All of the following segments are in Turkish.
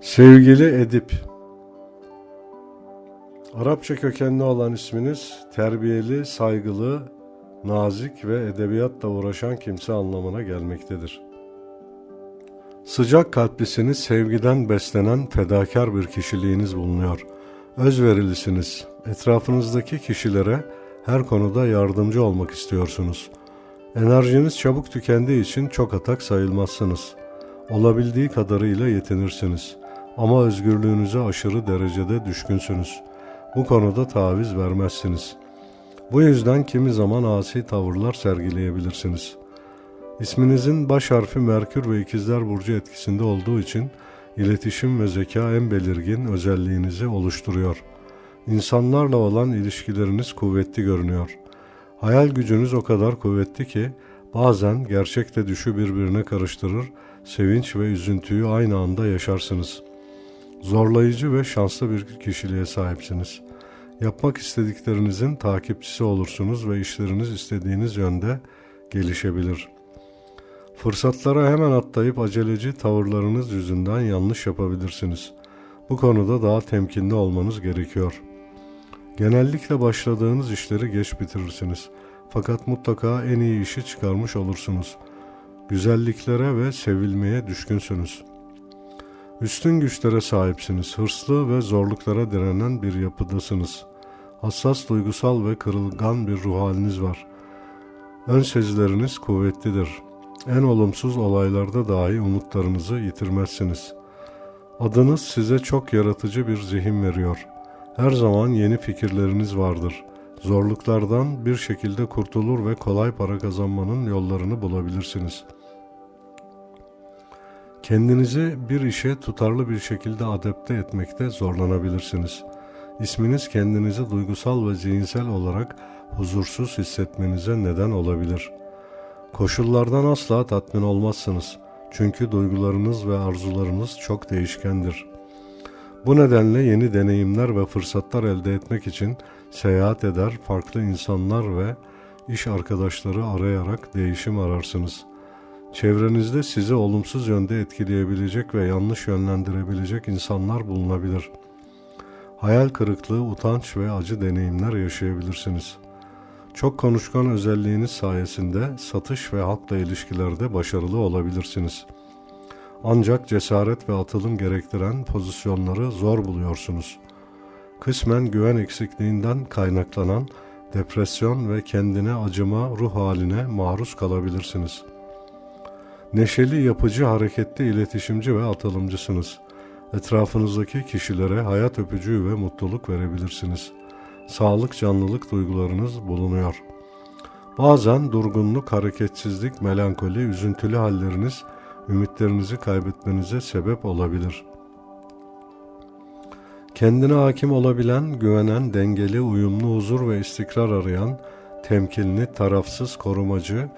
Sevgili Edip Arapça kökenli olan isminiz terbiyeli, saygılı, nazik ve edebiyatla uğraşan kimse anlamına gelmektedir. Sıcak kalplisiniz, sevgiden beslenen fedakar bir kişiliğiniz bulunuyor. Özverilisiniz. Etrafınızdaki kişilere her konuda yardımcı olmak istiyorsunuz. Enerjiniz çabuk tükendiği için çok atak sayılmazsınız. Olabildiği kadarıyla yetinirsiniz. Ama özgürlüğünüze aşırı derecede düşkünsünüz. Bu konuda taviz vermezsiniz. Bu yüzden kimi zaman asi tavırlar sergileyebilirsiniz. İsminizin baş harfi Merkür ve İkizler Burcu etkisinde olduğu için iletişim ve zeka en belirgin özelliğinizi oluşturuyor. İnsanlarla olan ilişkileriniz kuvvetli görünüyor. Hayal gücünüz o kadar kuvvetli ki bazen gerçekle düşü birbirine karıştırır, sevinç ve üzüntüyü aynı anda yaşarsınız. Zorlayıcı ve şanslı bir kişiliğe sahipsiniz. Yapmak istediklerinizin takipçisi olursunuz ve işleriniz istediğiniz yönde gelişebilir. Fırsatlara hemen atlayıp aceleci tavırlarınız yüzünden yanlış yapabilirsiniz. Bu konuda daha temkinli olmanız gerekiyor. Genellikle başladığınız işleri geç bitirirsiniz. Fakat mutlaka en iyi işi çıkarmış olursunuz. Güzelliklere ve sevilmeye düşkünsünüz. Üstün güçlere sahipsiniz. Hırslı ve zorluklara direnen bir yapıdasınız. Hassas, duygusal ve kırılgan bir ruh haliniz var. Ön sezileriniz kuvvetlidir. En olumsuz olaylarda dahi umutlarınızı yitirmezsiniz. Adınız size çok yaratıcı bir zihin veriyor. Her zaman yeni fikirleriniz vardır. Zorluklardan bir şekilde kurtulur ve kolay para kazanmanın yollarını bulabilirsiniz.'' Kendinizi bir işe tutarlı bir şekilde adapte etmekte zorlanabilirsiniz. İsminiz kendinizi duygusal ve zihinsel olarak huzursuz hissetmenize neden olabilir. Koşullardan asla tatmin olmazsınız. Çünkü duygularınız ve arzularınız çok değişkendir. Bu nedenle yeni deneyimler ve fırsatlar elde etmek için seyahat eder, farklı insanlar ve iş arkadaşları arayarak değişim ararsınız.'' Çevrenizde sizi olumsuz yönde etkileyebilecek ve yanlış yönlendirebilecek insanlar bulunabilir. Hayal kırıklığı, utanç ve acı deneyimler yaşayabilirsiniz. Çok konuşkan özelliğiniz sayesinde satış ve halkla ilişkilerde başarılı olabilirsiniz. Ancak cesaret ve atılım gerektiren pozisyonları zor buluyorsunuz. Kısmen güven eksikliğinden kaynaklanan depresyon ve kendine acıma ruh haline maruz kalabilirsiniz.'' Neşeli, yapıcı, hareketli, iletişimci ve atılımcısınız. Etrafınızdaki kişilere hayat öpücüğü ve mutluluk verebilirsiniz. Sağlık, canlılık duygularınız bulunuyor. Bazen durgunluk, hareketsizlik, melankoli, üzüntülü halleriniz ümitlerinizi kaybetmenize sebep olabilir. Kendine hakim olabilen, güvenen, dengeli, uyumlu, huzur ve istikrar arayan, temkinli, tarafsız, korumacı,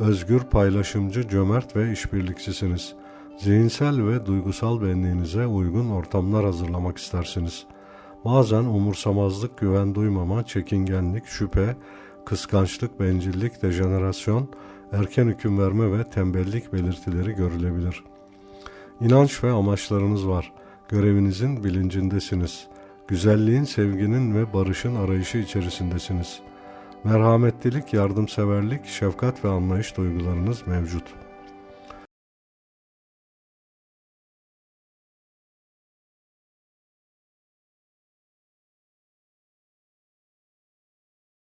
özgür, paylaşımcı, cömert ve işbirlikçisiniz. Zihinsel ve duygusal benliğinize uygun ortamlar hazırlamak istersiniz. Bazen umursamazlık, güven duymama, çekingenlik, şüphe, kıskançlık, bencillik, dejenerasyon, erken hüküm verme ve tembellik belirtileri görülebilir. İnanç ve amaçlarınız var. Görevinizin bilincindesiniz. Güzelliğin, sevginin ve barışın arayışı içerisindesiniz.'' Merhametlilik, yardımseverlik, şefkat ve anlayış duygularınız mevcut.